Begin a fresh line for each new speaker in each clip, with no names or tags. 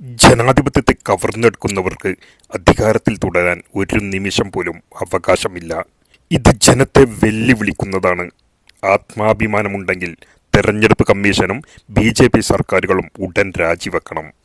ജനാധിപത്യത്തെ കവർന്നെടുക്കുന്നവർക്ക് അധികാരത്തിൽ തുടരാൻ ഒരു നിമിഷം പോലും അവകാശമില്ല. ഇത് ജനത്തെ വെല്ലുവിളിക്കുന്നതാണ്. ആത്മാഭിമാനമുണ്ടെങ്കിൽ തെരഞ്ഞെടുപ്പ് കമ്മീഷനും ബി സർക്കാരുകളും ഉടൻ രാജിവെക്കണം.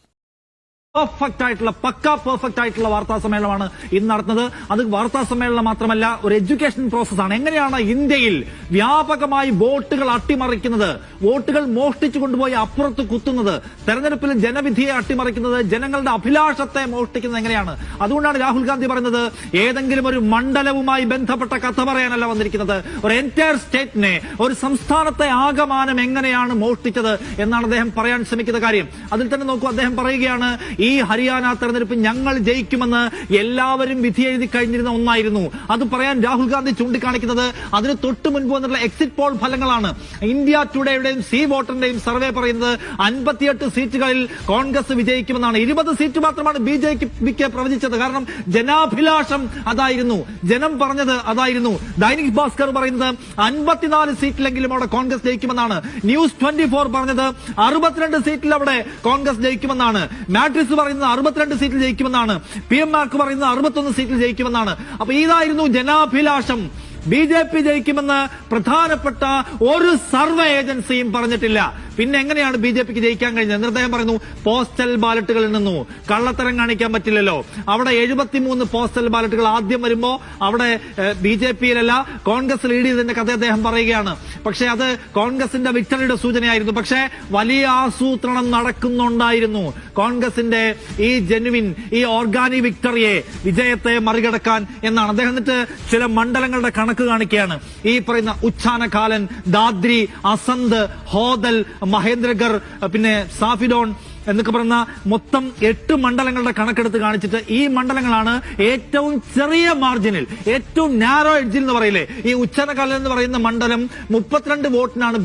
പെർഫെക്റ്റ് ആയിട്ടുള്ള പക്ക പെർഫെക്റ്റ് ആയിട്ടുള്ള വാർത്താ സമ്മേളനമാണ് ഇന്ന് നടത്തുന്നത്. അത് വാർത്താ സമ്മേളനം മാത്രമല്ല ഒരു എഡ്യൂക്കേഷൻ പ്രോസസ്സാണ് എങ്ങനെയാണ് ഇന്ത്യയിൽ വ്യാപകമായി വോട്ടുകൾ അട്ടിമറിക്കുന്നത്? വോട്ടുകൾ മോഷ്ടിച്ചു കൊണ്ടുപോയി അപ്പുറത്ത് കുത്തുന്നത്? തെരഞ്ഞെടുപ്പിൽ ജനവിധിയെ അട്ടിമറിക്കുന്നത് ജനങ്ങളുടെ അഭിലാഷത്തെ മോഷ്ടിക്കുന്നത് എങ്ങനെയാണ്? അതുകൊണ്ടാണ് രാഹുൽ ഗാന്ധി പറയുന്നത് ഏതെങ്കിലും ഒരു മണ്ഡലവുമായി ബന്ധപ്പെട്ട കഥ പറയാനല്ല വന്നിരിക്കുന്നത്. ഒരു എന്റയർ സ്റ്റേറ്റിനെ ഒരു സംസ്ഥാനത്തെ ആകമാനം എങ്ങനെയാണ് മോഷ്ടിച്ചത് എന്നാണ് അദ്ദേഹം പറയാൻ ശ്രമിക്കുന്ന കാര്യം. അതിൽ തന്നെ നോക്കൂ അദ്ദേഹം പറയുകയാണ് ഈ ഹരിയാന തെരഞ്ഞെടുപ്പ് ഞങ്ങൾ ജയിക്കുമെന്ന് എല്ലാവരും വിധി എഴുതി കഴിഞ്ഞിരുന്ന ഒന്നായിരുന്നു. അത് പറയാൻ രാഹുൽ ഗാന്ധി ചൂണ്ടിക്കാണിക്കുന്നത് അതിന് തൊട്ട് മുൻപ് വന്നിട്ടുള്ള എക്സിറ്റ് പോൾ ഫലങ്ങളാണ്. ഇന്ത്യ ടുഡേയുടെയും സി വോട്ടറിന്റെയും സർവേ പറയുന്നത് അൻപത്തിയെട്ട് സീറ്റുകളിൽ കോൺഗ്രസ് വിജയിക്കുമെന്നാണ്. ഇരുപത് സീറ്റ് മാത്രമാണ് ബി ജെ പിക്ക് പ്രവചിച്ചത്. കാരണം ജനാഭിലാഷം അതായിരുന്നു. ജനം പറഞ്ഞത് അതായിരുന്നു. ദൈനിക് ഭാസ്കർ പറയുന്നത് അൻപത്തിനാല് സീറ്റിലെങ്കിലും അവിടെ കോൺഗ്രസ് ജയിക്കുമെന്നാണ്. ന്യൂസ് ട്വന്റി ഫോർ പറഞ്ഞത് അറുപത്തിരണ്ട് സീറ്റിൽ അവിടെ കോൺഗ്രസ് ജയിക്കുമെന്നാണ്. മാട്രിക്സ് പറയുന്നത് അറുപത്തിരണ്ട് സീറ്റിൽ ജയിക്കുമെന്നാണ്. പി എം മാർക്ക് പറയുന്നത് അറുപത്തൊന്ന് സീറ്റിൽ ജയിക്കുമെന്നാണ്. അപ്പൊ ഇതായിരുന്നു ജനാഭിലാഷം. ബി ജെ പി ജയിക്കുമെന്ന് പ്രധാനപ്പെട്ട ഒരു സർവേ ഏജൻസിയും പറഞ്ഞിട്ടില്ല. പിന്നെ എങ്ങനെയാണ് ബി ജെ പിക്ക് ജയിക്കാൻ കഴിഞ്ഞത്? അദ്ദേഹം പറയുന്നു പോസ്റ്റൽ ബാലറ്റുകളിൽ നിന്നു. കള്ളത്തരം കാണിക്കാൻ പറ്റില്ലല്ലോ. അവിടെ എഴുപത്തിമൂന്ന് പോസ്റ്റൽ ബാലറ്റുകൾ ആദ്യം വരുമ്പോ അവിടെ ബി ജെ പിയിലല്ല കോൺഗ്രസ് ലീഡ് ചെയ്തതിന്റെ കഥ അദ്ദേഹം പറയുകയാണ്. പക്ഷേ അത് കോൺഗ്രസിന്റെ വിക്ടറിയുടെ സൂചനയായിരുന്നു. പക്ഷേ വലിയ ആസൂത്രണം നടക്കുന്നുണ്ടായിരുന്നു. കോൺഗ്രസിന്റെ ഈ ജെനുവിൻ ഈ ഓർഗാനിക് വിക്ടറിയെ വിജയത്തെ മറികടക്കാൻ എന്നാണ്. അദ്ദേഹം എന്നിട്ട് ചില മണ്ഡലങ്ങളുടെ കണക്ക് കാണിക്കുകയാണ് ഈ പറയുന്ന ഉച്ചാനകാലൻ ദാദ്രി അസന്ത് ഹോദൽ മഹേന്ദ്രഗർ പിന്നെ സാഫിഡോൺ എന്നൊക്കെ പറയുന്ന മൊത്തം എട്ട് മണ്ഡലങ്ങളുടെ കണക്കെടുത്ത് കാണിച്ചിട്ട് ഈ മണ്ഡലങ്ങളാണ് ഏറ്റവും ചെറിയ മാർജിനിൽ ഏറ്റവും നാരോ എഡ്ജിൽ എന്ന് പറയില്ലേ? ഈ ഉച്ചനകാലം എന്ന് പറയുന്ന മണ്ഡലം മുപ്പത്തിരണ്ട് വോട്ടിനാണ്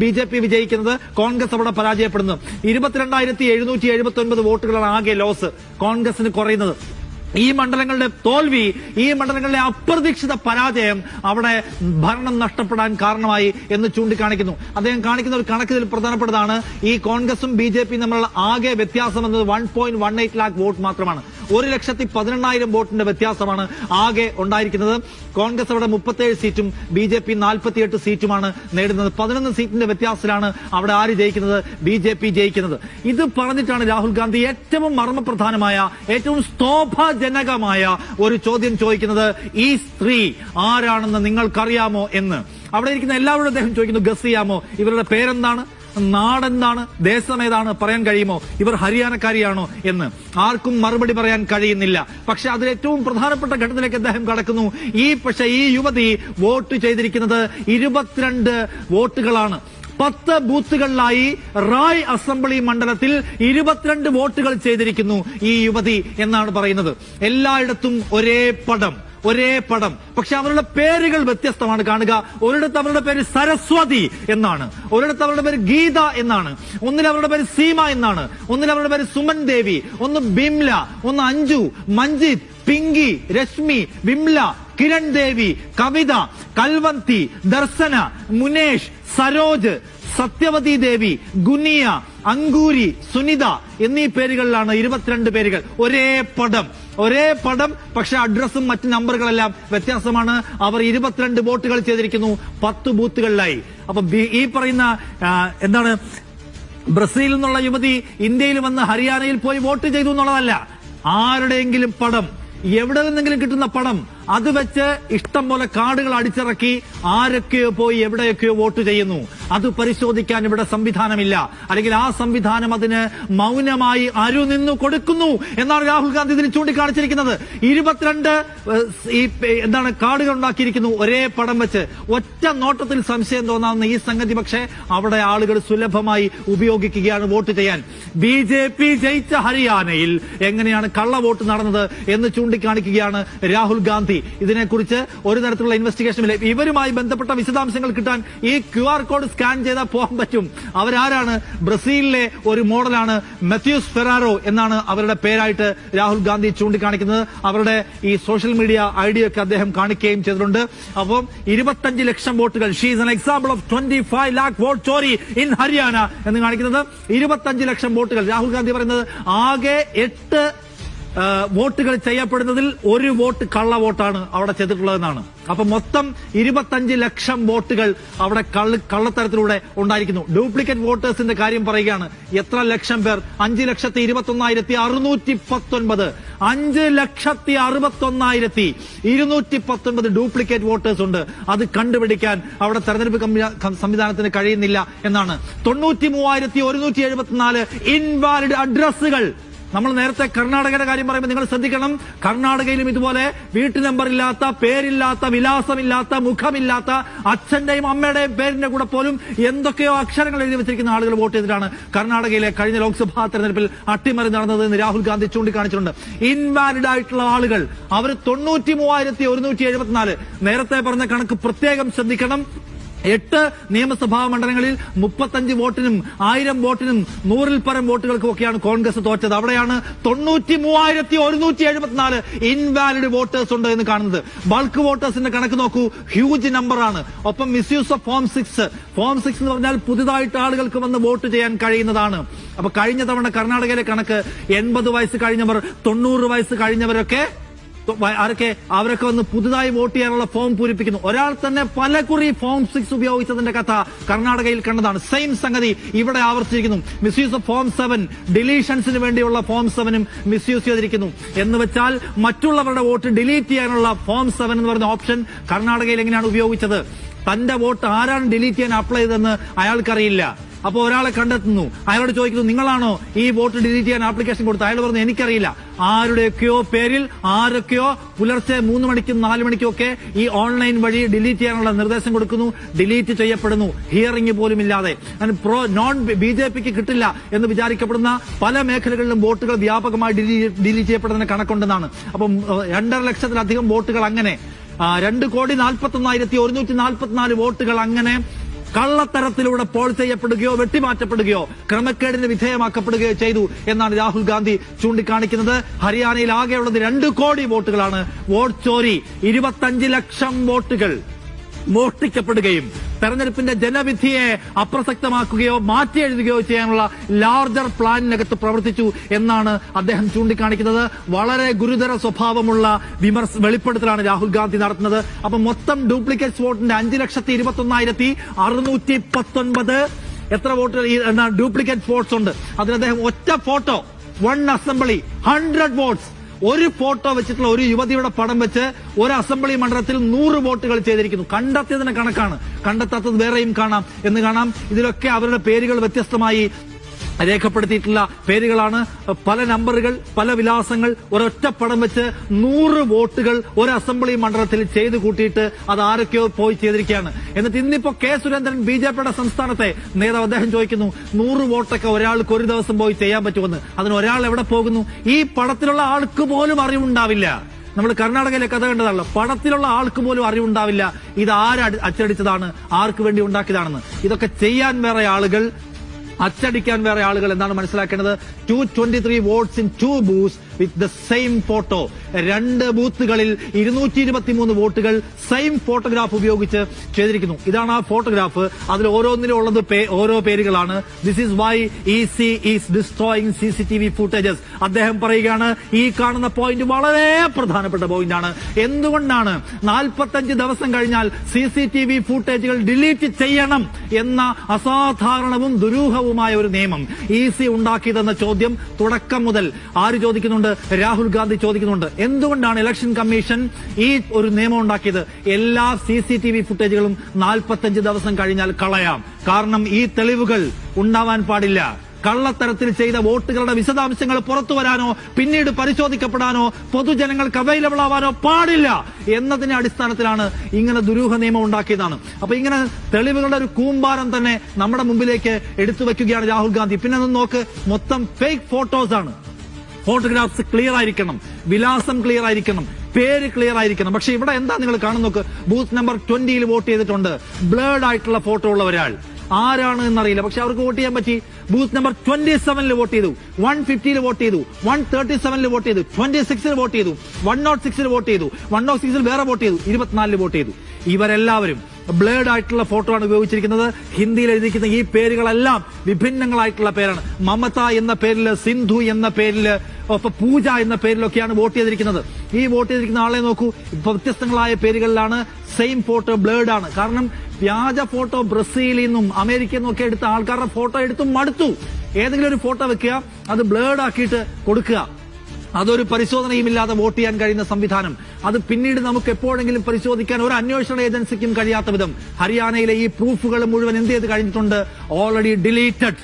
ബി ജെ പി വിജയിക്കുന്നത് കോൺഗ്രസ് അവിടെ പരാജയപ്പെടുന്നത്. ഇരുപത്തിരണ്ടായിരത്തി എഴുന്നൂറ്റി എഴുപത്തി ഒൻപത് വോട്ടുകളാണ് ആകെ ലോസ് കോൺഗ്രസിന് കുറയുന്നത്. ഈ മണ്ഡലങ്ങളുടെ തോൽവി ഈ മണ്ഡലങ്ങളുടെ അപ്രതീക്ഷിത പരാജയം അവിടെ ഭരണം നഷ്ടപ്പെടാൻ കാരണമായി എന്ന് ചൂണ്ടിക്കാണിക്കുന്നു. അദ്ദേഹം കാണിക്കുന്ന ഒരു കണക്കിൽ പ്രധാനപ്പെട്ടതാണ്. ഈ കോൺഗ്രസും ബി ജെ പിയും തമ്മിലുള്ള ആകെ വ്യത്യാസം എന്നത് one point one eight lakh vote മാത്രമാണ്. ഒരു ലക്ഷത്തി പതിനെണ്ണായിരം വോട്ടിന്റെ വ്യത്യാസമാണ് ആകെ ഉണ്ടായിരിക്കുന്നത്. കോൺഗ്രസ് അവിടെ മുപ്പത്തേഴ് സീറ്റും ബി ജെ പി നാൽപ്പത്തിയെട്ട് സീറ്റുമാണ് നേടുന്നത്. പതിനൊന്ന് സീറ്റിന്റെ വ്യത്യാസത്തിലാണ് അവിടെ ആര് ജയിക്കുന്നത്? ബി ജെ പി ജയിക്കുന്നത്. ഇത് പറഞ്ഞിട്ടാണ് രാഹുൽ ഗാന്ധി ഏറ്റവും മർമ്മപ്രധാനമായ ഏറ്റവും സ്തോഭജനകമായ ഒരു ചോദ്യം ചോദിക്കുന്നത് ഈ സ്ത്രീ ആരാണെന്ന് നിങ്ങൾക്കറിയാമോ? എന്ന്. അവിടെ ഇരിക്കുന്ന എല്ലാവരും അദ്ദേഹം ചോദിക്കുന്നു ഗസ് ചെയ്യാമോ ഇവരുടെ പേരെന്താണ്? നാടെന്താണ്? ദേശം ഏതാണ്? പറയാൻ കഴിയുമോ? ഇവർ ഹരിയാനക്കാരിയാണോ എന്ന്. ആർക്കും മറുപടി പറയാൻ കഴിയുന്നില്ല. പക്ഷെ അതിൽ ഏറ്റവും പ്രധാനപ്പെട്ട ഘട്ടത്തിലേക്ക് അദ്ദേഹം കടക്കുന്നു. ഈ പക്ഷെ ഈ യുവതി വോട്ട് ചെയ്തിരിക്കുന്നത് ഇരുപത്തിരണ്ട് വോട്ടുകളാണ്. പത്ത് ബൂത്തുകളിലായി റായ് അസംബ്ലി മണ്ഡലത്തിൽ ഇരുപത്തിരണ്ട് വോട്ടുകൾ ചെയ്തിരിക്കുന്നു ഈ യുവതി എന്നാണ് പറയുന്നത്. എല്ലായിടത്തും ഒരേ പടം ഒരേ പടം. പക്ഷെ അവരുടെ പേരുകൾ വ്യത്യസ്തമാണ് കാണുക. ഒരിടത്ത് അവരുടെ പേര് സരസ്വതി എന്നാണ്. ഒരിടത്ത് അവരുടെ പേര് ഗീത എന്നാണ്. ഒന്നിൽ അവരുടെ പേര് സീമ എന്നാണ്. ഒന്നിൽ അവരുടെ പേര് സുമൻ ദേവി. ഒന്ന് ബിംല ഒന്ന് അഞ്ജു മഞ്ജിത് പിങ്കി രശ്മി വിംല കിരൺ ദേവി കവിത കൽവന്തി ദർശന മുനേഷ് സരോജ് സത്യവതി ദേവി ഗുനിയ അങ്കൂരി സുനിത എന്നീ പേരുകളിലാണ് ഇരുപത്തിരണ്ട് പേരുകൾ. ഒരേ പടം. ഒരേ പടം പക്ഷെ അഡ്രസ്സും മറ്റ് നമ്പറുകളെല്ലാം വ്യത്യാസമാണ്. അവർ ഇരുപത്തിരണ്ട് വോട്ടുകൾ ചെയ്തിരിക്കുന്നു പത്ത് ബൂത്തുകളിലായി. അപ്പൊ ഈ പറയുന്ന എന്താണ് ബ്രസീലിൽ നിന്നുള്ള യുവതി ഇന്ത്യയിൽ വന്ന് ഹരിയാനയിൽ പോയി വോട്ട് ചെയ്തു എന്നുള്ളതല്ല. ആരുടെയെങ്കിലും പടം എവിടെ നിന്നെങ്കിലും കിട്ടുന്ന പണം അത് വെച്ച് ഇഷ്ടം പോലെ കാർഡുകൾ അടിച്ചിറക്കി ആരൊക്കെയോ പോയി എവിടെയൊക്കെയോ വോട്ട് ചെയ്യുന്നു. അത് പരിശോധിക്കാൻ ഇവിടെ സംവിധാനമില്ല. അല്ലെങ്കിൽ ആ സംവിധാനം അതിന് മൗനമായി അരു നിന്നു കൊടുക്കുന്നു എന്നാണ് രാഹുൽ ഗാന്ധി ഇതിന് ചൂണ്ടിക്കാണിച്ചിരിക്കുന്നത്. ഇരുപത്തിരണ്ട് ഈ എന്താണ് കാർഡുകൾ ഉണ്ടാക്കിയിരിക്കുന്നു ഒരേ പടം വെച്ച്. ഒറ്റ നോട്ടത്തിൽ സംശയം തോന്നാവുന്ന ഈ സംഗതി പക്ഷേ അവിടെ ആളുകൾ സുലഭമായി ഉപയോഗിക്കുകയാണ് വോട്ട് ചെയ്യാൻ. ബി ജെ പി ജയിച്ച ഹരിയാനയിൽ എങ്ങനെയാണ് കള്ള വോട്ട് നടന്നത് എന്ന് ചൂണ്ടിക്കാണിക്കുകയാണ് രാഹുൽ ഗാന്ധി. ഇതിനെക്കുറിച്ച് ഒരു തരത്തിലുള്ള ഇൻവെസ്റ്റിഗേഷൻ ഇല്ല. ഇവരുമായി ബന്ധപ്പെട്ട വിശദാംശങ്ങൾ കിട്ടാൻ ഈ ക്യു ആർ കോഡ് സ്കാൻ ചെയ്താൽ പോകാൻ പറ്റും. അവരാരാണ്? ബ്രസീലിലെ ഒരു മോഡലാണ് മെത്യൂസ് ഫെറാറോ എന്നാണ് അവരുടെ പേരായിട്ട് രാഹുൽ ഗാന്ധി ചൂണ്ടിക്കാണിക്കുന്നത്. അവരുടെ ഈ സോഷ്യൽ മീഡിയ ഐ ഡി ഒക്കെ അദ്ദേഹം കാണിക്കുകയും ചെയ്തിട്ടുണ്ട്. അപ്പം ഇരുപത്തഞ്ച് ലക്ഷം വോട്ടുകൾ. She's an example of twenty five lakh vote chori in Haryana എന്ന് കാണിക്കുന്നത്. ഇരുപത്തഞ്ച് ലക്ഷം വോട്ടുകൾ. രാഹുൽ ഗാന്ധി പറയുന്നത് ആകെ എട്ട് വോട്ടുകൾ ചെയ്യപ്പെടുന്നതിൽ ഒരു വോട്ട് കള്ള വോട്ടാണ് അവിടെ ചെയ്തിട്ടുള്ളതെന്നാണ്. അപ്പൊ മൊത്തം ഇരുപത്തഞ്ച് ലക്ഷം വോട്ടുകൾ അവിടെ കള്ള കള്ളത്തരത്തിലൂടെ ഉണ്ടായിരിക്കുന്നു. ഡ്യൂപ്ലിക്കേറ്റ് വോട്ടേഴ്സിന്റെ കാര്യം പറയുകയാണ്. എത്ര ലക്ഷം പേർ? അഞ്ച് ലക്ഷത്തി ഇരുപത്തൊന്നായിരത്തി അറുന്നൂറ്റി പത്തൊൻപത് അഞ്ച് ലക്ഷത്തി അറുപത്തൊന്നായിരത്തി ഇരുന്നൂറ്റി പത്തൊൻപത് ഡ്യൂപ്ലിക്കേറ്റ് വോട്ടേഴ്സ് ഉണ്ട്. അത് കണ്ടുപിടിക്കാൻ അവിടെ തെരഞ്ഞെടുപ്പ് സംവിധാനത്തിന് കഴിയുന്നില്ല എന്നാണ്. തൊണ്ണൂറ്റി മൂവായിരത്തി ഒരുന്നൂറ്റി എഴുപത്തിനാല് ഇൻവാലിഡ് അഡ്രസ്സുകൾ നമ്മൾ നേരത്തെ കർണാടകയുടെ കാര്യം പറയുമ്പോൾ നിങ്ങൾ ശ്രദ്ധിക്കണം. കർണാടകയിലും ഇതുപോലെ വീട്ടു നമ്പർ ഇല്ലാത്ത പേരില്ലാത്ത വിലാസമില്ലാത്ത മുഖമില്ലാത്ത അച്ഛന്റെയും അമ്മയുടെയും പേരിന്റെ കൂടെ പോലും എന്തൊക്കെയോ അക്ഷരങ്ങൾ എഴുതി വെച്ചിരിക്കുന്ന ആളുകൾ വോട്ട് ചെയ്തിട്ടാണ് കർണാടകയിലെ കഴിഞ്ഞ ലോക്സഭാ തെരഞ്ഞെടുപ്പിൽ അട്ടിമറി നടന്നത് എന്ന് രാഹുൽ ഗാന്ധി ചൂണ്ടിക്കാണിച്ചിട്ടുണ്ട്. ഇൻവാലിഡ് ആയിട്ടുള്ള ആളുകൾ. അവർ തൊണ്ണൂറ്റി മൂവായിരത്തി ഒരുന്നൂറ്റി എഴുപത്തിനാല്. നേരത്തെ പറഞ്ഞ കണക്ക് പ്രത്യേകം ശ്രദ്ധിക്കണം. എട്ട് നിയമസഭാ മണ്ഡലങ്ങളിൽ മുപ്പത്തഞ്ച് വോട്ടിനും ആയിരം വോട്ടിനും നൂറിൽ പരം വോട്ടുകൾക്കുമൊക്കെയാണ് കോൺഗ്രസ് തോറ്റത്. അവിടെയാണ് തൊണ്ണൂറ്റി മൂവായിരത്തി ഒരുന്നൂറ്റി എഴുപത്തിനാല് ഇൻവാലിഡ് വോട്ടേഴ്സ് ഉണ്ട് എന്ന് കാണുന്നത്. ബൾക്ക് വോട്ടേഴ്സിന്റെ കണക്ക് നോക്കൂ. ഹ്യൂജ് നമ്പറാണ് ഒപ്പം misuse of form six form six എന്ന് പറഞ്ഞാൽ പുതുതായിട്ട് ആളുകൾക്ക് വന്ന് വോട്ട് ചെയ്യാൻ കഴിയുന്നതാണ്. അപ്പൊ കഴിഞ്ഞ തവണ കർണാടകയിലെ കണക്ക് എൺപത് വയസ്സ് കഴിഞ്ഞവർ തൊണ്ണൂറ് വയസ്സ് കഴിഞ്ഞവരൊക്കെ ആരൊക്കെ അവരൊക്കെ വന്ന് പുതുതായി വോട്ട് ചെയ്യാനുള്ള ഫോം പൂരിപ്പിക്കുന്നു. ഒരാൾ തന്നെ പല കുറി ഫോം സിക്സ് ഉപയോഗിച്ചതിന്റെ കഥ കർണാടകയിൽ കണ്ടതാണ്. സെയിം സംഗതി ഇവിടെ ആവർത്തിച്ചിരിക്കുന്നു മിസ്യൂസ് ഓഫ് ഫോം സെവൻ ഡിലീഷൻസിന് വേണ്ടിയുള്ള ഫോം സെവനും മിസ്യൂസ് ചെയ്തിരിക്കുന്നു. എന്ന് വെച്ചാൽ മറ്റുള്ളവരുടെ വോട്ട് ഡിലീറ്റ് ചെയ്യാനുള്ള ഫോം സെവൻ എന്ന് പറയുന്ന ഓപ്ഷൻ കർണാടകയിൽ എങ്ങനെയാണ് ഉപയോഗിച്ചത്? തന്റെ വോട്ട് ആരാണ് ഡിലീറ്റ് ചെയ്യാൻ അപ്ലൈ ചെയ്തതെന്ന് അയാൾക്കറിയില്ല. അപ്പോൾ ഒരാളെ കണ്ടെത്തുന്നു. അയാളോട് ചോദിക്കുന്നു നിങ്ങളാണോ ഈ വോട്ട് ഡിലീറ്റ് ചെയ്യാൻ ആപ്ലിക്കേഷൻ കൊടുത്തത്? അയാൾ പറഞ്ഞു എനിക്കറിയില്ല. ആരുടെയൊക്കെയോ പേരിൽ ആരൊക്കെയോ പുലർച്ചെ മൂന്ന് മണിക്കും നാല് മണിക്കും ഒക്കെ ഈ ഓൺലൈൻ വഴി ഡിലീറ്റ് ചെയ്യാനുള്ള നിർദ്ദേശം കൊടുക്കുന്നു ഡിലീറ്റ് ചെയ്യപ്പെടുന്നു ഹിയറിംഗ് പോലും ഇല്ലാതെ. പ്രോ നോൺ ബി ജെ പിക്ക് കിട്ടില്ല എന്ന് വിചാരിക്കപ്പെടുന്ന പല മേഖലകളിലും വോട്ടുകൾ വ്യാപകമായി ഡിലീറ്റ് ചെയ്യപ്പെടുന്നതിന് കണക്കുണ്ടെന്നാണ്. അപ്പം രണ്ടര ലക്ഷത്തിലധികം വോട്ടുകൾ അങ്ങനെ രണ്ട് കോടി നാൽപ്പത്തി ഒന്നായിരത്തി ഒരുന്നൂറ്റി നാൽപ്പത്തിനാല് വോട്ടുകൾ അങ്ങനെ കള്ളത്തരത്തിലൂടെ പോൾ ചെയ്യപ്പെടുകയോ വെട്ടിമാറ്റപ്പെടുകയോ ക്രമക്കേടിന് വിധേയമാക്കപ്പെടുകയോ ചെയ്തു എന്നാണ് രാഹുൽ ഗാന്ധി ചൂണ്ടിക്കാണിക്കുന്നത്. ഹരിയാനയിൽ ആകെയുള്ളത് രണ്ട് കോടി വോട്ടുകളാണ്. വോട്ട് ചോരി ഇരുപത്തഞ്ച് ലക്ഷം വോട്ടുകൾ. മോഷ്ടിക്കപ്പെടുകയും തെരഞ്ഞെടുപ്പിന്റെ ജനവിധിയെ അപ്രസക്തമാക്കുകയോ മാറ്റി എഴുതുകയോ ചെയ്യാനുള്ള ലാർജർ പ്ലാനിനകത്ത് പ്രവർത്തിച്ചു എന്നാണ് അദ്ദേഹം ചൂണ്ടിക്കാണിക്കുന്നത്. വളരെ ഗുരുതര സ്വഭാവമുള്ള വിമർശ വെളിപ്പെടുത്തലാണ് രാഹുൽ ഗാന്ധി നടത്തുന്നത്. അപ്പൊ മൊത്തം ഡ്യൂപ്ലിക്കേറ്റ് വോട്ടിന്റെ അഞ്ച് ലക്ഷത്തി ഇരുപത്തൊന്നായിരത്തി അറുനൂറ്റി പത്തൊൻപത് എത്ര വോട്ടുകൾ ഡ്യൂപ്ലിക്കേറ്റ് വോട്ട്സ് ഉണ്ട്. അതിൽ അദ്ദേഹം ഒറ്റ photo one assembly hundred votes ഒരു ഫോട്ടോ വെച്ചിട്ടുള്ള ഒരു യുവതിയുടെ പടം വെച്ച് ഒരു അസംബ്ലി മണ്ഡലത്തിൽ നൂറ് വോട്ടുകൾ ചെയ്തിരിക്കുന്നു. കണ്ടെത്തിയതിന് കണക്കാണ്. കണ്ടെത്താത്തത് വേറെയും കാണാം. എന്ന് കാണാം. ഇതിലൊക്കെ അവരുടെ പേരുകൾ വ്യത്യസ്തമായി രേഖപ്പെടുത്തിയിട്ടുള്ള പേരുകളാണ്. പല നമ്പറുകൾ പല വിലാസങ്ങൾ ഒരൊറ്റ പടം വെച്ച് നൂറ് വോട്ടുകൾ ഒരു അസംബ്ലി മണ്ഡലത്തിൽ ചെയ്തു കൂട്ടിയിട്ട് അത് ആരൊക്കെയോ പോയി ചെയ്തിരിക്കുകയാണ്. എന്നിട്ട് ഇന്നിപ്പോ കെ സുരേന്ദ്രൻ ബി ജെ പിയുടെ സംസ്ഥാനത്തെ നേതാവ് അദ്ദേഹം ചോദിക്കുന്നു നൂറ് വോട്ടൊക്കെ ഒരാൾക്ക് ഒരു ദിവസം പോയി ചെയ്യാൻ പറ്റുമെന്ന്. അതിന് ഒരാൾ എവിടെ പോകുന്നു? ഈ പടത്തിലുള്ള ആൾക്ക് പോലും അറിവുണ്ടാവില്ല. നമ്മൾ കർണാടകയിലെ കഥ കണ്ടതാണല്ലോ. പടത്തിലുള്ള ആൾക്ക് പോലും അറിവുണ്ടാവില്ല. ഇത് ആര് അച്ചടിച്ചതാണ്? ആർക്ക് വേണ്ടി ഉണ്ടാക്കിയതാണെന്ന്. ഇതൊക്കെ ചെയ്യാൻ വേറെ ആളുകൾ അച്ചടിക്കാൻ വേറെ ആളുകൾ എന്താണ് മനസ്സിലാക്കേണ്ടത്? Two twenty three votes in two booth with the same photo രണ്ട് ബൂത്തുകളിൽ ഇരുന്നൂറ്റി ഇരുപത്തി മൂന്ന് വോട്ടുകൾ സെയിം ഫോട്ടോഗ്രാഫ് ഉപയോഗിച്ച് ചെയ്തിരിക്കുന്നു. ഇതാണ് ആ ഫോട്ടോഗ്രാഫ് അതിൽ ഓരോന്നിലും ഉള്ളത് ഓരോ പേരുകളാണ്. This is why E C is destroying C C T V footages അദ്ദേഹം പറയുകയാണ് ഈ കാണുന്ന പോയിന്റ് വളരെ പ്രധാനപ്പെട്ട പോയിന്റ് ആണ്. എന്തുകൊണ്ടാണ് നാൽപ്പത്തഞ്ച് ദിവസം കഴിഞ്ഞാൽ സി സി ടി വി ഫുട്ടേജുകൾ ഡിലീറ്റ് ചെയ്യണം എന്ന അസാധാരണവും ദുരൂഹവുമായ ഒരു നിയമം ഇ സി ഉണ്ടാക്കിയതെന്ന ചോദ്യം തുടക്കം മുതൽ ആര് ചോദിക്കുന്നുണ്ട്? രാഹുൽ ഗാന്ധി ചോദിക്കുന്നുണ്ട് എന്തുകൊണ്ടാണ് ഇലക്ഷൻ കമ്മീഷൻ ഈ ഒരു നിയമം ഉണ്ടാക്കിയത്? എല്ലാ സി സി ടി വി ഫുട്ടേജുകളും നാൽപ്പത്തഞ്ച് ദിവസം കഴിഞ്ഞാൽ കളയാം. കാരണം ഈ തെളിവുകൾ ഉണ്ടാവാൻ പാടില്ല. കള്ളത്തരത്തിൽ ചെയ്ത വോട്ടുകളുടെ വിശദാംശങ്ങൾ പുറത്തു വരാനോ പിന്നീട് പരിശോധിക്കപ്പെടാനോ പൊതുജനങ്ങൾക്ക് അവൈലബിൾ ആവാനോ പാടില്ല. എന്നതിന്റെ അടിസ്ഥാനത്തിലാണ് ഇങ്ങനെ ദുരൂഹ നിയമം ഉണ്ടാക്കിയതാണ്. അപ്പൊ ഇങ്ങനെ തെളിവുകളുടെ ഒരു കൂമ്പാരം തന്നെ നമ്മുടെ മുമ്പിലേക്ക് എടുത്തു വയ്ക്കുകയാണ് രാഹുൽ ഗാന്ധി. പിന്നെ നോക്ക് മൊത്തം ഫേക്ക് ഫോട്ടോസ് ആണ്. ഫോട്ടോഗ്രാഫ്സ് ക്ലിയർ ആയിരിക്കണം. വിലാസം ക്ലിയർ ആയിരിക്കണം. പേര് ക്ലിയർ ആയിരിക്കണം. പക്ഷെ ഇവിടെ എന്താ നിങ്ങൾ കാണുന്ന നോക്ക്? ബൂത്ത് നമ്പർ ട്വന്റിയിൽ വോട്ട് ചെയ്തിട്ടുണ്ട്. ബ്ലേഡ് ആയിട്ടുള്ള ഫോട്ടോ ഉള്ള ഒരാൾ. ആരാണ് എന്നറിയില്ല. പക്ഷെ അവർക്ക് വോട്ട് ചെയ്യാൻ പറ്റി. ബൂത്ത് നമ്പർ ട്വന്റി സെവനിൽ വോട്ട് ചെയ്തു. വൺ ഫിഫ്റ്റിയിൽ വോട്ട് ചെയ്തു. വൺ തേർട്ടി സെവനിൽ വോട്ട് ചെയ്തു. ട്വന്റി സിക്സിൽ വോട്ട് ചെയ്തു. വൺ നോട്ട് സിക്സിൽ വോട്ട് ചെയ്തു. വൺ നോട്ട് സിക്സിൽ വേറെ വോട്ട് ചെയ്തു. ഇരുപത്തിനാലിൽ വോട്ട് ചെയ്തു. ഇവരെല്ലാവരും ബ്ലേഡ് ആയിട്ടുള്ള ഫോട്ടോ ആണ് ഉപയോഗിച്ചിരിക്കുന്നത്. ഹിന്ദിയിൽ എഴുതിയിരിക്കുന്ന ഈ പേരുകളെല്ലാം വിഭിന്നങ്ങളായിട്ടുള്ള പേരാണ്. മമത എന്ന പേരിൽ സിന്ധു എന്ന പേരിൽ ഒപ്പം പൂജ എന്ന പേരിലൊക്കെയാണ് വോട്ട് ചെയ്തിരിക്കുന്നത്. ഈ വോട്ട് ചെയ്തിരിക്കുന്ന ആളെ നോക്കൂ. വ്യത്യസ്തങ്ങളായ പേരുകളിലാണ് സെയിം ഫോട്ടോ ബ്ലേഡ് ആണ്. കാരണം വ്യാജ ഫോട്ടോ ബ്രസീലിൽ നിന്നും അമേരിക്കയിൽ നിന്നൊക്കെ എടുത്ത ആൾക്കാരുടെ ഫോട്ടോ എടുത്തും മടുത്തു. ഏതെങ്കിലും ഒരു ഫോട്ടോ വെക്കുക അത് ബ്ലേഡ് ആക്കിയിട്ട് കൊടുക്കുക. അതൊരു പരിശോധനയുമില്ലാതെ വോട്ട് ചെയ്യാൻ കഴിയുന്ന സംവിധാനം. അത് പിന്നീട് നമുക്ക് എപ്പോഴെങ്കിലും പരിശോധിക്കാൻ ഒരു അന്വേഷണ ഏജൻസിക്കും കഴിയാത്ത വിധം ഹരിയാനയിലെ ഈ പ്രൂഫുകൾ മുഴുവൻ എന്ത് ചെയ്ത് കഴിഞ്ഞിട്ടുണ്ട്? ഓൾറെഡി ഡിലീറ്റഡ്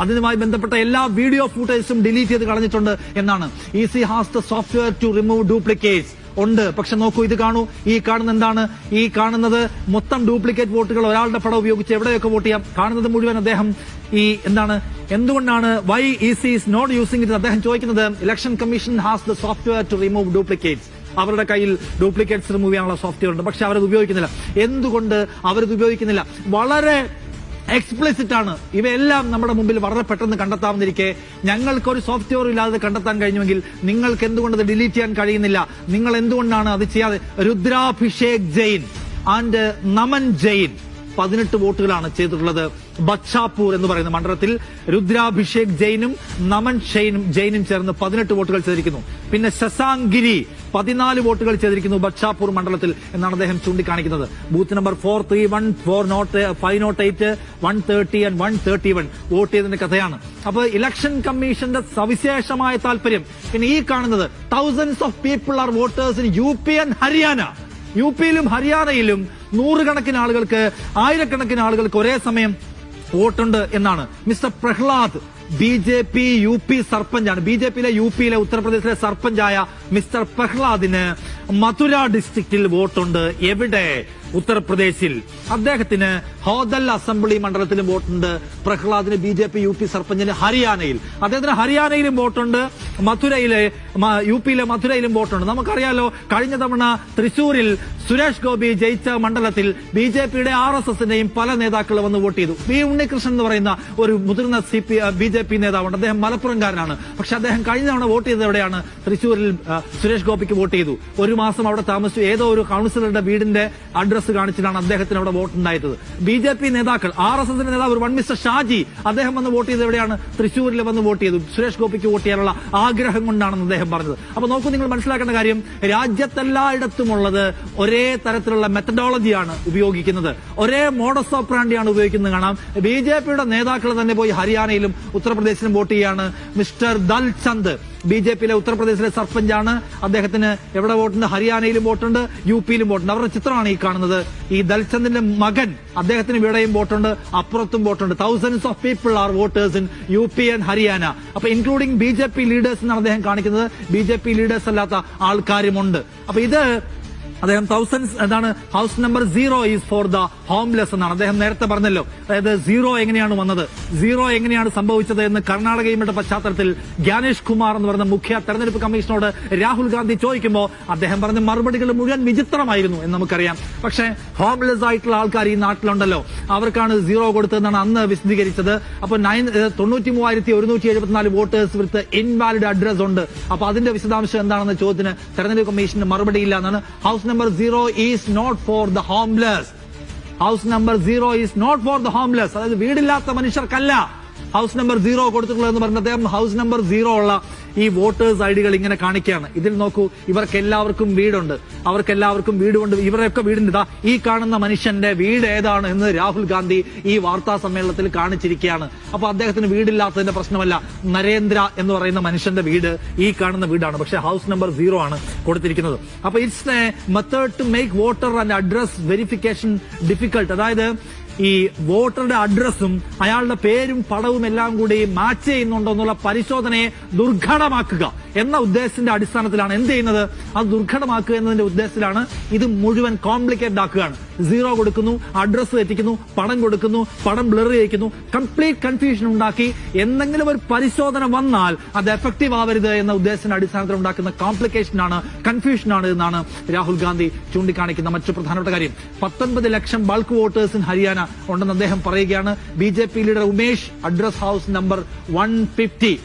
അതിനുമായി ബന്ധപ്പെട്ട എല്ലാ വീഡിയോ ഫൂട്ടേജും ഡിലീറ്റ് ചെയ്ത് കളഞ്ഞിട്ടുണ്ട് എന്നാണ്. EC has the software to remove duplicates ഉണ്ട്. പക്ഷെ നോക്കൂ ഇത് കാണൂ. ഈ കാണുന്ന എന്താണ്? ഈ കാണുന്നത് മൊത്തം ഡ്യൂപ്ലിക്കേറ്റ് വോട്ടുകൾ ഒരാളുടെ പടം ഉപയോഗിച്ച് എവിടെയൊക്കെ വോട്ട് ചെയ്യാം? കാണുന്നത് മുഴുവൻ അദ്ദേഹം ഈ എന്താണ്? എന്തുകൊണ്ടാണ് why EC is not using it അദ്ദേഹം ചോദിക്കുന്നത്? Election commission has the software to remove duplicates അവരുടെ കയ്യിൽ ഡ്യൂപ്ലിക്കേറ്റ്സ് റിമൂവ് ചെയ്യാനുള്ള സോഫ്റ്റ്വെയർ ഉണ്ട്. പക്ഷെ അവരത് ഉപയോഗിക്കുന്നില്ല. എന്തുകൊണ്ട് അവരത് ഉപയോഗിക്കുന്നില്ല? വളരെ എക്സ്പ്ലിസിറ്റ് ആണ്. ഇവയെല്ലാം നമ്മുടെ മുമ്പിൽ വളരെ പെട്ടെന്ന് കണ്ടെത്താവുന്നിരിക്കെ. ഞങ്ങൾക്ക് ഒരു സോഫ്റ്റ്വെയർ ഇല്ലാതെ കണ്ടെത്താൻ കഴിഞ്ഞുവെങ്കിൽ നിങ്ങൾക്ക് എന്തുകൊണ്ട് അത് ഡിലീറ്റ് ചെയ്യാൻ കഴിയുന്നില്ല? നിങ്ങൾ എന്തുകൊണ്ടാണ് അത് ചെയ്യാതെ? രുദ്രാഭിഷേക് ജെയിൻ ആൻഡ് നമൻ ജെയിൻ പതിനെട്ട് വോട്ടുകളാണ് ചെയ്തിട്ടുള്ളത്. ബച്ചാപൂർ എന്ന് പറയുന്ന മണ്ഡലത്തിൽ രുദ്രാഭിഷേക് ജെയിനും നമൻ ഷെയിനും ജെയിനും ചേർന്ന് പതിനെട്ട് വോട്ടുകൾ ചെയ്തിരിക്കുന്നു. പിന്നെ ശശാങ്കിരി പതിനാല് വോട്ടുകൾ ചെയ്തിരിക്കുന്നു ബക്ഷാപൂർ മണ്ഡലത്തിൽ എന്നാണ് അദ്ദേഹം ചൂണ്ടിക്കാണിക്കുന്നത്. Booth number four three one four nought five nought eight one thirty and one thirty one vote ചെയ്തതിന്റെ കഥയാണ്. അപ്പോൾ ഇലക്ഷൻ കമ്മീഷന്റെ സവിശേഷമായ താല്പര്യം. പിന്നെ ഈ കാണുന്നത് thousands of people are voters in U P and Haryana U പിയിലും ഹരിയാനയിലും നൂറുകണക്കിന് ആളുകൾക്ക് ആയിരക്കണക്കിന് ആളുകൾക്ക് ഒരേ സമയം വോട്ടുണ്ട് എന്നാണ്. Mister Prahlad B J P U P സർപഞ്ചാണ്. B J പിയിലെ യു പിയിലെ ഉത്തർപ്രദേശിലെ സർപഞ്ചായ മിസ്റ്റർ പ്രഹ്ലാദിന് മഥുര ഡിസ്ട്രിക്റ്റിൽ വോട്ടുണ്ട്. എവിടെ? ഉത്തർപ്രദേശിൽ. അദ്ദേഹത്തിന് ഹോദൽ അസംബ്ലി മണ്ഡലത്തിലും വോട്ടുണ്ട്. പ്രഹ്ലാദിന് B J P U P സർപഞ്ചിന് ഹരിയാനയിൽ. അദ്ദേഹത്തിന് ഹരിയാനയിലും വോട്ടുണ്ട്. മധുരയിലെ യു പിയിലെ മധുരയിലും വോട്ടുണ്ട്. നമുക്കറിയാലോ കഴിഞ്ഞ തവണ തൃശൂരിൽ സുരേഷ് ഗോപി ജയിച്ച മണ്ഡലത്തിൽ ബി ജെ പിയുടെ ആർ എസ് എസിന്റെയും പല നേതാക്കൾ വന്ന് വോട്ട് ചെയ്തു. വി ഉണ്ണികൃഷ്ണൻ എന്ന് പറയുന്ന ഒരു മുതിർന്ന C P B J P നേതാവുണ്ട്. അദ്ദേഹം മലപ്പുറംകാരനാണ്. പക്ഷെ അദ്ദേഹം കഴിഞ്ഞ തവണ വോട്ട് ചെയ്തത് എവിടെയാണ്? തൃശൂരിൽ സുരേഷ് ഗോപിക്ക് വോട്ട് ചെയ്തു. ഒരു മാസം അവിടെ താമസിച്ചു. ഏതോ ഒരു കൗൺസിലറുടെ വീടിന്റെ അഡ്രസ് കാണിച്ചിട്ടാണ് അദ്ദേഹത്തിന് അവിടെ വോട്ട് ഉണ്ടായത്. ബി ജെ പി നേതാക്കൾ ആർ എസ് എസിന്റെ നേതാവ് വൺ മിസ്റ്റർ ഷാജി അദ്ദേഹം വന്ന് വോട്ട് ചെയ്ത് എവിടെയാണ്? തൃശൂരിൽ വന്ന് വോട്ട് ചെയ്തു. സുരേഷ് ഗോപിക്ക് വോട്ട് ചെയ്യാനുള്ള ആഗ്രഹം കൊണ്ടാണെന്ന് അദ്ദേഹം പറഞ്ഞത്. അപ്പൊ നോക്കൂ നിങ്ങൾ മനസ്സിലാക്കേണ്ട കാര്യം രാജ്യത്തെല്ലായിടത്തുമുള്ളത് ഒരേ തരത്തിലുള്ള മെത്തഡോളജിയാണ് ഉപയോഗിക്കുന്നത്. ഒരേ മോഡസ് ഓപ്രാണ്ടിയാണ് ഉപയോഗിക്കുന്നത് കാണാം. ബി ജെ പിയുടെ നേതാക്കൾ തന്നെ പോയി ഹരിയാനയിലും ഉത്തർപ്രദേശിലും വോട്ട് ചെയ്യാണ്. മിസ്റ്റർ ദൽചന്ദ്. ബി ജെ പിയിലെ ഉത്തർപ്രദേശിലെ സർപഞ്ചാണ്. അദ്ദേഹത്തിന് എവിടെ വോട്ടുണ്ട്? ഹരിയാനയിലും വോട്ടുണ്ട്. യു പിയിലും വോട്ടുണ്ട്. അവരുടെ ചിത്രമാണ് ഈ കാണുന്നത്. ഈ ദൽചന്ദിന്റെ മകൻ അദ്ദേഹത്തിന് ഇവിടെയും വോട്ടുണ്ട്. അപ്പുറത്തും വോട്ടുണ്ട്. Thousands of people are voters in U P and Haryana അപ്പൊ including B J P leaders എന്നാണ് അദ്ദേഹം കാണിക്കുന്നത്. ബി ജെ പി ലീഡേഴ്സ് അല്ലാത്ത ആൾക്കാരുമുണ്ട്. അപ്പൊ ഇത് അദ്ദേഹം തൗസൻഡ് എന്താണ് house number zero is for the homeless എന്നാണ്. അദ്ദേഹം നേരത്തെ പറഞ്ഞല്ലോ. അതായത് സീറോ എങ്ങനെയാണ് വന്നത്? സീറോ എങ്ങനെയാണ് സംഭവിച്ചത് എന്ന് കർണാടകയുടെ പശ്ചാത്തലത്തിൽ ജ്ഞാനേഷ് കുമാർ എന്ന് പറയുന്ന മുഖ്യ തെരഞ്ഞെടുപ്പ് കമ്മീഷനോട് രാഹുൽ ഗാന്ധി ചോദിക്കുമ്പോൾ അദ്ദേഹം പറഞ്ഞ മറുപടികൾ മുഴുവൻ വിചിത്രമായിരുന്നു എന്ന് നമുക്കറിയാം. പക്ഷേ ഹോംലെസ് ആയിട്ടുള്ള ആൾക്കാർ ഈ നാട്ടിലുണ്ടല്ലോ. അവർക്കാണ് സീറോ കൊടുത്തതെന്നാണ് അന്ന് വിശദീകരിച്ചത്. അപ്പൊ നയൻ തൊണ്ണൂറ്റി മൂവായിരത്തി ഒരുന്നൂറ്റി എഴുപത്തിനാല് വോട്ടേഴ്സ് വിത്ത് ഇൻവാലിഡ് അഡ്രസ് ഉണ്ട്. അപ്പൊ അതിന്റെ വിശദാംശം എന്താണെന്ന ചോദ്യത്തിന് തെരഞ്ഞെടുപ്പ് കമ്മീഷന് മറുപടിയില്ല എന്നാണ് house number zero is not for the homeless house number zero is not for the homeless അതായത് വീടില്ലാത്ത മനുഷ്യർക്കല്ല. ഹൗസ് നമ്പർ സീറോ കൊടുത്തിട്ടുള്ളത് എന്ന് പറഞ്ഞ അദ്ദേഹം ഹൗസ് നമ്പർ സീറോ ഉള്ള ഈ വോട്ടേഴ്സ് ഐ ഡികൾ ഇങ്ങനെ കാണിക്കുകയാണ്. ഇതിൽ നോക്കൂ ഇവർക്ക് എല്ലാവർക്കും വീടുണ്ട്. അവർക്ക് എല്ലാവർക്കും വീടുകൊണ്ട് ഇവരുടെയൊക്കെ വീടിന്റെ ഇതാ ഈ കാണുന്ന മനുഷ്യന്റെ വീട് ഏതാണ് എന്ന് രാഹുൽ ഗാന്ധി ഈ വാർത്താ സമ്മേളനത്തിൽ കാണിച്ചിരിക്കുകയാണ്. അപ്പൊ അദ്ദേഹത്തിന് വീടില്ലാത്തതിന്റെ പ്രശ്നമല്ല. നരേന്ദ്ര എന്ന് പറയുന്ന മനുഷ്യന്റെ വീട് ഈ കാണുന്ന വീടാണ്. പക്ഷെ ഹൗസ് നമ്പർ സീറോ ആണ് കൊടുത്തിരിക്കുന്നത്. അപ്പൊ it's a method to make voter and address verification difficult അതായത് ഈ വോട്ടറുടെ അഡ്രസ്സും അയാളുടെ പേരും പടവും എല്ലാം കൂടി മാച്ച് ചെയ്യുന്നുണ്ടോ എന്നുള്ള പരിശോധനയെ ദുർഘടമാക്കുക എന്ന ഉദ്ദേശത്തിന്റെ അടിസ്ഥാനത്തിലാണ് എന്ത് ചെയ്യുന്നത്? അത് ദുർഘടമാക്കുക എന്നതിന്റെ ഉദ്ദേശത്തിലാണ് ഇത് മുഴുവൻ കോംപ്ലിക്കേറ്റഡ് ആക്കുകയാണ്. സീറോ കൊടുക്കുന്നു അഡ്രസ്സ് തെറ്റിക്കുന്നു പണം കൊടുക്കുന്നു പണം ബ്ലർ ചെയ്യിക്കുന്നു. കംപ്ലീറ്റ് കൺഫ്യൂഷൻ ഉണ്ടാക്കി എന്തെങ്കിലും ഒരു പരിശോധന വന്നാൽ അത് എഫക്റ്റീവ് ആവരുത് എന്ന ഉദ്ദേശത്തിന്റെ അടിസ്ഥാനത്തിൽ ഉണ്ടാക്കുന്ന കോംപ്ലിക്കേഷൻ ആണ് കൺഫ്യൂഷൻ ആണ് എന്നാണ് രാഹുൽ ഗാന്ധി ചൂണ്ടിക്കാണിക്കുന്ന മറ്റു പ്രധാനപ്പെട്ട കാര്യം. പത്തൊൻപത് ലക്ഷം ബൾക്ക് വോട്ടേഴ്സ് ഇൻ ഹരിയാന ഉണ്ടെന്ന് അദ്ദേഹം പറയുകയാണ്. B J P leader Umesh address house number one fifty.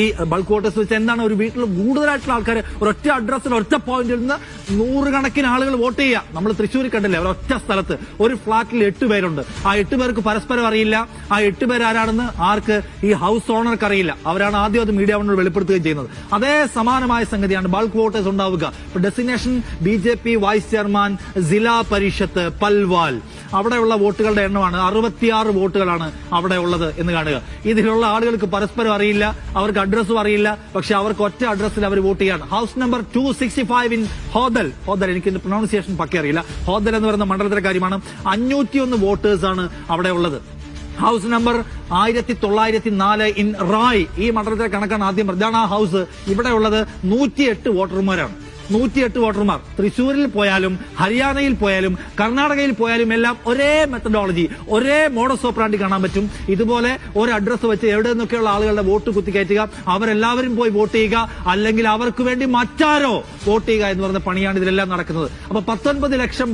ഈ ബൾക്ക് വോട്ടേഴ്സ് വെച്ച് എന്താണ് ഒരു വീട്ടിൽ കൂടുതലായിട്ടുള്ള ആൾക്കാർ ഒരൊറ്റ അഡ്രസ്സിൽ ഒറ്റ പോയിന്റിൽ നിന്ന് നൂറുകണക്കിന് ആളുകൾ വോട്ട് ചെയ്യുക. നമ്മൾ തൃശ്ശൂരിൽ കണ്ടില്ലേ ഒരൊറ്റ സ്ഥലത്ത് ഒരു ഫ്ളാറ്റിൽ എട്ട് പേരുണ്ട്. ആ എട്ട് പേർക്ക് പരസ്പരം അറിയില്ല. ആ എട്ട് പേര് ആരാണെന്ന് ആർക്ക് ഈ ഹൗസ് ഓണർക്ക് അറിയില്ല. അവരാണ് ആദ്യം അത് മീഡിയ വണ്ണോട് വെളിപ്പെടുത്തുകയും ചെയ്യുന്നത്. അതേ സമാനമായ സംഗതിയാണ് ബൾക്ക് വോട്ടേഴ്സ് ഉണ്ടാവുക. Designation B J P vice chairman Zila Parishad Palwal. അവിടെയുള്ള വോട്ടുകളുടെ എണ്ണമാണ് അറുപത്തിയാറ് വോട്ടുകളാണ് അവിടെ ഉള്ളത് എന്ന് കാണുക. ഇതിലുള്ള ആളുകൾക്ക് പരസ്പരം അറിയില്ല. അവർക്ക് അഡ്രസ്സും അറിയില്ല. പക്ഷെ അവർക്ക് ഒറ്റ അഡ്രസ്സിൽ അവർ വോട്ട് ചെയ്യാണ്. House number two sixty five in Hodal Hodal എനിക്ക് പ്രൊണൗൺസിയേഷൻ പക്കെ അറിയില്ല. ഹോദൽ എന്ന് പറയുന്ന മണ്ഡലത്തിലെ കാര്യമാണ്. അഞ്ഞൂറ്റിയൊന്ന് വോട്ടേഴ്സ് ആണ് അവിടെ ഉള്ളത്. ഹൗസ് നമ്പർ ആയിരത്തി തൊള്ളായിരത്തി നാല് ഇൻ റായ് ഈ മണ്ഡലത്തിലെ കണക്കാണ് ആദ്യം. ഇതാണ് ഹൗസ് ഇവിടെ ഉള്ളത്. നൂറ്റിയെട്ട് വോട്ടർമാരാണ്. നൂറ്റിയെട്ട് വോട്ടർമാർ. തൃശൂരിൽ പോയാലും ഹരിയാനയിൽ പോയാലും കർണാടകയിൽ പോയാലും എല്ലാം ഒരേ മെത്തഡോളജി ഒരേ മോഡസ് ഓപ്പറാണ്ടി കാണാൻ പറ്റും. ഇതുപോലെ ഒരു അഡ്രസ്സ് വെച്ച് എവിടെ നിന്നൊക്കെയുള്ള ആളുകളുടെ വോട്ട് കുത്തിക്കയറ്റുക അവരെല്ലാവരും പോയി വോട്ട് ചെയ്യുക അല്ലെങ്കിൽ അവർക്ക് വേണ്ടി മറ്റാരോ വോട്ട് ചെയ്യുക എന്ന് പറയുന്ന പണിയാണ് ഇതിലെല്ലാം നടക്കുന്നത്. അപ്പൊ പത്തൊൻപത് ലക്ഷം